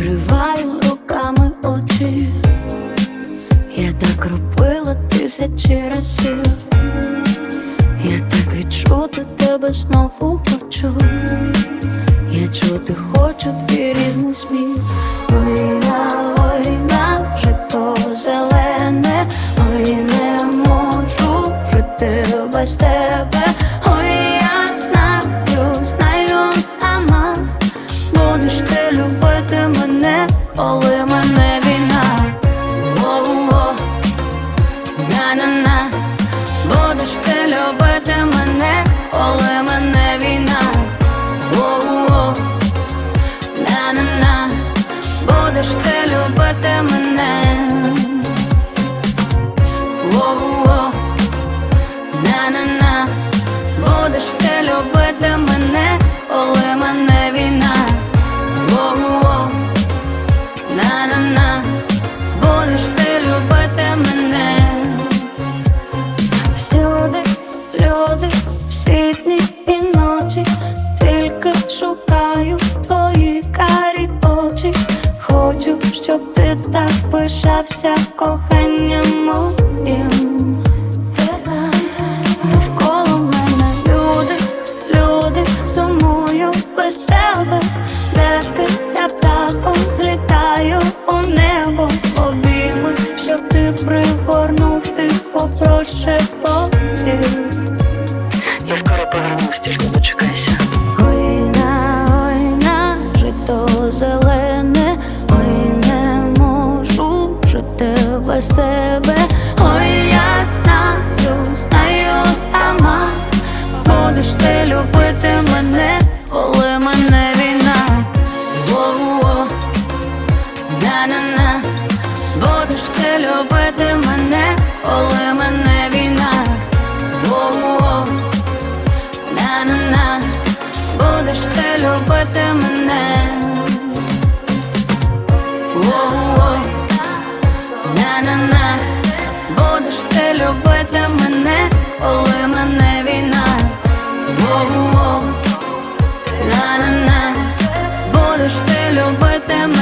Закриваю руками очі, я так робила тисячі разів, я так відчути тебе знову хочу, я чути хочу твій рідний сміх. на війна, жито зелене, ой не можу жити без тебе. На-на-на, будеш ти любити мене, коли мене війна. Воу-воу. На-на-на, будеш ти любити мене. Воу-воу. На-на-на, будеш ти любити мене, коли мене війна. Хочу, щоб ти так пишався коханням моїм. Навколо мене люди, люди, сумую без тебе, де ти я птахом злітаю у небо, обійми, щоб ти пригорнув тихо прошепотів. Я скоро повернусь, тільки дочекайся. Ой на, ой на, жито зелене, без тебе. Ой, я знаю, знаю сама, будеш ти любити мене, коли мене війна. Воу-воу, на-на-на, будеш ти любити мене, коли мене війна. Воу-воу, на-на-на, будеш ти любити мене. Воу-воу, te lo